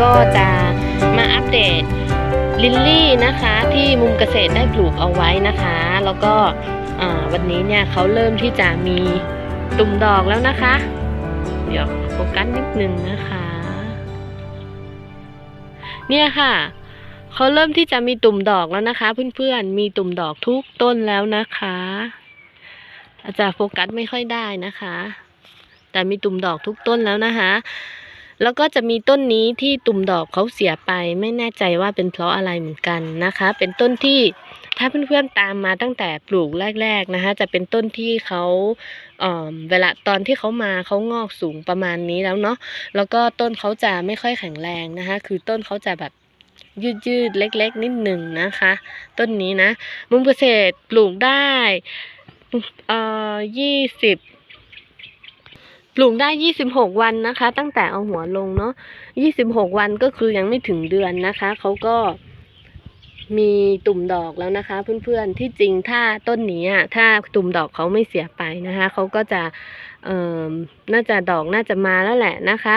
ก็จะมาอัปเดตลิลลี่นะคะที่มุมเกษตรได้ปลูกเอาไว้นะคะ แล้วก็วันนี้เนี่ยเขาเริ่มที่จะมีตุ่มดอกแล้วนะคะ เดี๋ยวโฟกัสนิดนึงนะคะ เนี่ยค่ะเขาเริ่มที่จะมีตุ่มดอกแล้วนะคะ เพื่อนๆมีตุ่มดอกทุกต้นแล้วนะคะ อาจจะโฟกัสไม่ค่อยได้นะคะ แต่มีตุ่มดอกทุกต้นแล้วนะคะ แล้วก็จะมีต้นนี้ที่ตุ่มดอกเขาเสียไป ไม่แน่ใจว่าเป็นเพราะอะไรเหมือนกันนะคะ เป็นต้นที่ถ้าเพื่อนๆตามมาตั้งแต่ปลูกแรก ๆนะคะ จะเป็นต้นที่เขาเอ่อเวลาตอนที่เขามาเขางอกสูงประมาณนี้แล้วเนาะแล้วก็ต้นเขาจะไม่ค่อยแข็งแรงนะคะ คือต้นเขาจะแบบยืดๆเล็ก ๆ นิดหนึ่งนะคะ ต้นนี้นะมุมเกษตรปลูกได้เอ่อยี่สิบ ปลูกได้ยี่สิบหกวันนะคะ ตั้งแต่เอาหัวลงเนาะยี่สิบหกวันก็คือยังไม่ถึงเดือนนะคะเขาก็มีตุ่มดอกแล้วนะคะ เพื่อนๆที่จริงถ้าต้นนี้ถ้าตุ่มดอกเขาไม่เสียไปนะคะเขาก็จะเอ่อน่าจะดอกน่าจะมาแล้วแหละนะคะ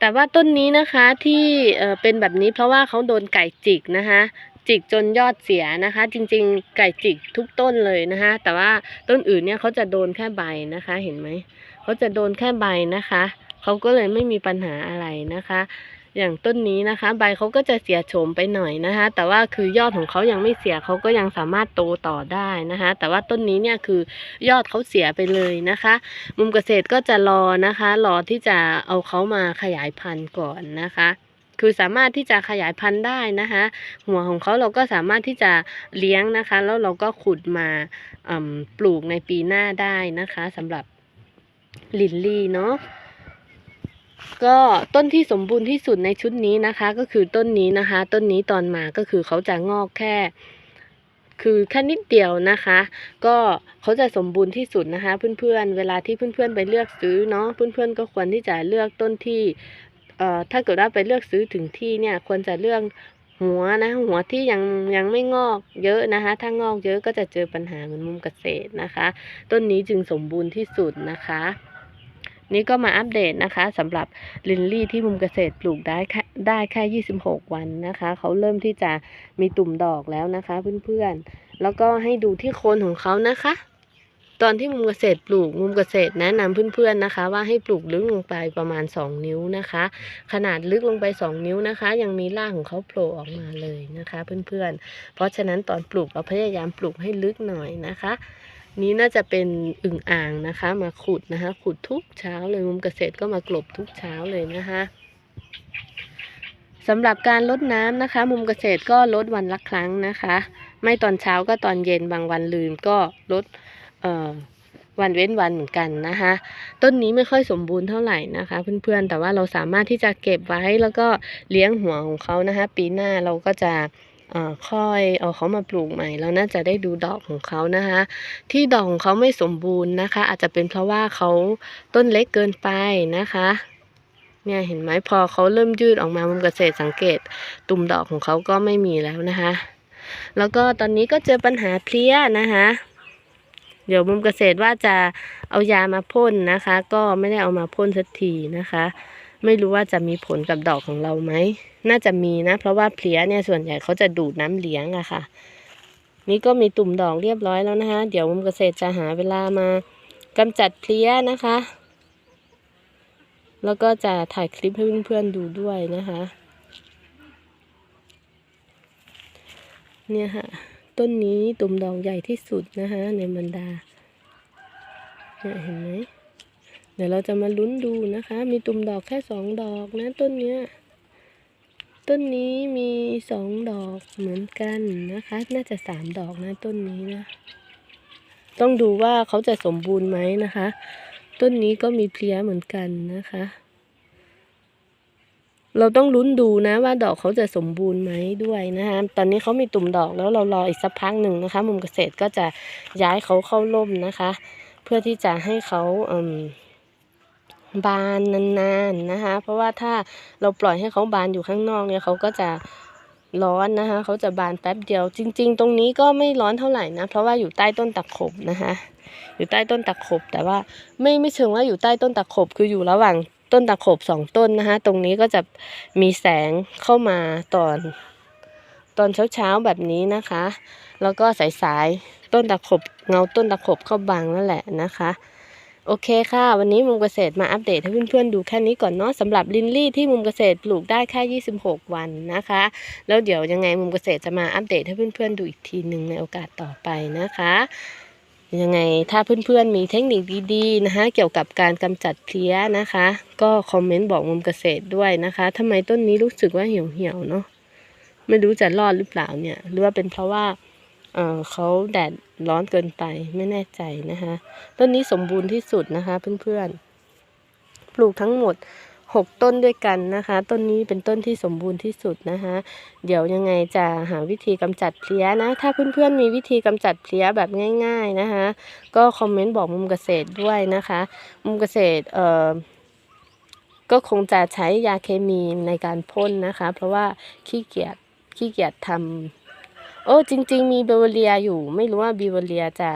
แต่ว่าต้นนี้นะคะที่เอ่อเป็นแบบนี้เพราะว่าเขาโดนไก่จิกนะคะจิกจนยอดเสียนะคะ จริงๆ ไก่จิกทุกต้นเลยนะคะแต่ว่าต้นอื่นเนี่ยเขาจะโดนแค่ใบนะคะ เห็นไหม เขาจะโดนแค่ใบนะคะเขาก็เลยไม่มีปัญหาอะไรนะคะ อย่างต้นนี้นะคะ ใบเขาก็จะเสียโฉมไปหน่อยนะคะ แต่ว่าคือยอดของเขายังไม่เสียเขาก็ยังสามารถโตต่อได้นะคะ แต่ว่าต้นนี้เนี่ยคือยอดเขาเสียไปเลยนะคะ มุมเกษตรก็จะรอนะคะ รอที่จะเอาเขามาขยายพันธุ์ก่อนนะคะคือสามารถที่จะขยายพันธุ์ได้นะคะ หัวของเขาเราก็สามารถที่จะเลี้ยงนะคะ แล้วเราก็ขุดมาปลูกในปีหน้าได้นะคะสำหรับ ลินลี่เนาะก็ต้นที่สมบูรณ์ที่สุดในชุดนี้นะคะ ก็คือต้นนี้นะคะ ต้นนี้ตอนมาก็คือเขาจะงอกแค่ คือแค่นิดเดียวนะคะ ก็เขาจะสมบูรณ์ที่สุดนะคะ เพื่อนๆ เวลาที่เพื่อนๆไปเลือกซื้อเนาะเพื่อนๆก็ควรที่จะเลือกต้นที่เอ่อถ้าเกิดว่าไปเลือกซื้อถึงที่เนี่ยควรจะเลือก หัวนะ หัวที่ยังยังไม่งอกเยอะนะคะ ถ้างอกเยอะก็จะเจอปัญหาเหมือนมุมเกษตรนะคะ ต้นนี้จึงสมบูรณ์ที่สุดนะคะ นี่ก็มาอัปเดตนะคะสำหรับลินลี่ที่มุมเกษตรปลูกได้แค่ได้แค่26 วันนะคะ เขาเริ่มที่จะมีตุ่มดอกแล้วนะคะ เพื่อนๆ แล้วก็ให้ดูที่โคนของเขานะคะ ตอนที่มุมเกษตรปลูกมุมเกษตรแนะนำเพื่อนๆนะคะ ว่าให้ปลูกลึกลงไปประมาณ 2 นิ้วนะคะ ขนาดลึกลงไป 2 นิ้วนะคะ ยังมีรากของเขาโผล่ออกมาเลยนะคะเพื่อนๆ เพราะฉะนั้นตอนปลูกเราพยายามปลูกให้ลึกหน่อยนะคะ นี้น่าจะเป็นอึ่งอ่างนะคะ มาขุดนะคะ ขุดทุกเช้าเลยมุมเกษตรก็มากลบทุกเช้าเลยนะคะสำหรับการลดน้ำนะคะ มุมเกษตรก็ลดวันละครั้งนะคะ ไม่ตอนเช้าก็ตอนเย็นบางวันลืมก็ลด วันเว้นวันเหมือนกันนะคะ ต้นนี้ไม่ค่อยสมบูรณ์เท่าไหร่นะคะ เพื่อนๆ แต่ว่าเราสามารถที่จะเก็บไว้แล้วก็เลี้ยงหัวของเขานะคะ ปีหน้าเราก็จะค่อยเอาเขามาปลูกใหม่เราน่าจะได้ดูดอกของเขานะคะ ที่ดอกของเขาไม่สมบูรณ์นะคะ อาจจะเป็นเพราะว่าเขาต้นเล็กเกินไปนะคะเนี่ยเห็นไหมพอเขาเริ่มยืดออกมามุมเกษตรสังเกต ตุ่มดอกของเขาก็ไม่มีแล้วนะคะ แล้วก็ตอนนี้ก็เจอปัญหาเพลี้ยนะคะ เดี๋ยวมุมเกษตรว่าจะเอายามาพ่นนะคะ ก็ไม่ได้เอามาพ่นสักทีนะคะ ไม่รู้ว่าจะมีผลกับดอกของเราไหมน่าจะมีนะ เพราะว่าเพลี้ยเนี่ยส่วนใหญ่เขาจะดูดน้ำเลี้ยงอะค่ะ นี่ก็มีตุ่มดอกเรียบร้อยแล้วนะคะ เดี๋ยวมุมเกษตรจะหาเวลามากำจัดเพลี้ยนะคะ แล้วก็จะถ่ายคลิปให้เพื่อนๆดูด้วยนะคะ เนี่ยค่ะ ต้นนี้ตุ่มดอกใหญ่ที่สุดนะคะในบรรดาเนี่ยเห็นไหมเดี๋ยวเราจะมาลุ้นดูนะคะ มีตุ่มดอกแค่สองดอกนะต้นเนี้ยต้นนี้มีสองดอกเหมือนกันนะคะ น่าจะสามดอกนะต้นนี้นะ ต้องดูว่าเขาจะสมบูรณ์ไหมนะคะ ต้นนี้ก็มีเพลี้ยเหมือนกันนะคะ เราต้องลุ้นดูนะว่าดอกเขาจะสมบูรณ์ไหมด้วยนะคะตอนนี้เขามีตุ่มดอกแล้วเรารออีกสักพักหนึ่งนะคะ มุมเกษตรก็จะย้ายเขาเข้าร่มนะคะ เพื่อที่จะให้เขาอืมบานนานๆนะคะ เพราะว่าถ้าเราปล่อยให้เขาบานอยู่ข้างนอกเนี่ยเขาก็จะร้อนนะคะ เขาจะบานแป๊บเดียว จริง ๆ ตรงนี้ก็ไม่ร้อนเท่าไหร่นะ เพราะว่าอยู่ใต้ต้นตะขบนะคะ อยู่ใต้ต้นตะขบแต่ว่าไม่ไม่เชิงว่าอยู่ใต้ต้นตะขบคืออยู่ระหว่าง ต้นตะขบสองต้นนะคะตรงนี้ก็จะมีแสงเข้ามาตอน ตอนเช้าๆแบบนี้นะคะ แล้วก็สายๆต้นตะขบเงาต้นตะขบเข้าบังนั่นแหละนะคะโอเคค่ะ วันนี้มุมเกษตรมาอัปเดตให้เพื่อนๆดูแค่นี้ก่อนเนาะสำหรับลินลี่ที่มุมเกษตรปลูกได้แค่ 26 วันนะคะ แล้วเดี๋ยวยังไงมุมเกษตรจะมาอัปเดตให้เพื่อนๆดูอีกทีหนึ่งในโอกาสต่อไปนะคะ ยังไงถ้าเพื่อนๆมีเทคนิคดีๆนะคะ เกี่ยวกับการกำจัดเพลี้ยนะคะ ก็คอมเมนต์บอกมุมเกษตรด้วยนะคะทำไมต้นนี้รู้สึกว่าเหี่ยวๆเนาะไม่รู้จะรอดหรือเปล่าเนี่ย หรือว่าเป็นเพราะว่าเออเขาแดดร้อนเกินไปไม่แน่ใจนะคะ ต้นนี้สมบูรณ์ที่สุดนะคะ เพื่อนๆปลูกทั้งหมด 6 ต้นด้วยกันนะคะ ต้นนี้เป็นต้นที่สมบูรณ์ที่สุดนะคะ เดี๋ยวยังไงจะหาวิธีกำจัดเพลี้ยนะ ถ้าเพื่อนๆมีวิธีกำจัดเพลี้ยแบบง่าย ๆนะคะ ก็คอมเมนต์บอกมุมเกษตรด้วยนะคะ มุมเกษตรเอ่อก็คงจะใช้ยาเคมีในการพ่นนะคะ เพราะว่าขี้เกียจขี้เกียจทำโอ้จริง ๆ มีเบลเรียอยู่ไม่รู้ว่าบิวเรียจะ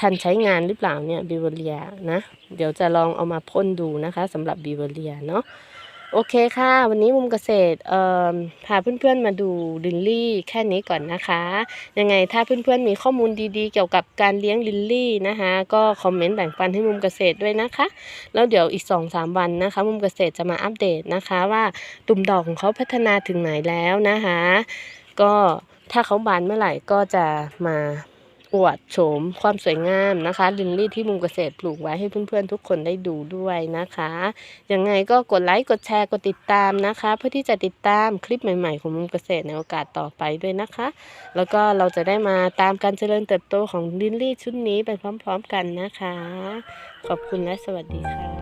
ทันใช้งานหรือเปล่าเนี่ยบิวเรียนะ เดี๋ยวจะลองเอามาพ่นดูนะคะสำหรับบิวเรียเนาะโอเคค่ะ วันนี้มุมเกษตรเอ่อพาเพื่อนๆมาดูลินลี่แค่นี้ก่อนนะคะ ยังไงถ้าเพื่อนๆมีข้อมูลดีๆ เกี่ยวกับการเลี้ยงลินลี่นะคะ ก็คอมเมนต์แบ่งปันให้มุมเกษตรด้วยนะคะ แล้วเดี๋ยวอีก 2-3 วันนะคะ มุมเกษตรจะมาอัปเดตนะคะว่าตุ่มดอกของเขาพัฒนาถึงไหนแล้วนะคะ ก็ถ้าเขาบานเมื่อไหร่ก็จะมา อวดโฉมความสวยงามนะคะลินลี่ที่มุมเกษตรปลูกไว้ให้เพื่อนๆทุกคนได้ดูด้วยนะคะยังไงก็กดไลค์กดแชร์กดติดตามนะคะ เพื่อที่จะติดตามคลิปใหม่ๆ ของมุมเกษตรในโอกาสต่อไปด้วยนะคะ แล้วก็เราจะได้มาตามการเจริญเติบโตของลินลี่ชุดนี้ไปพร้อม ๆ กันนะคะ ขอบคุณและสวัสดีค่ะ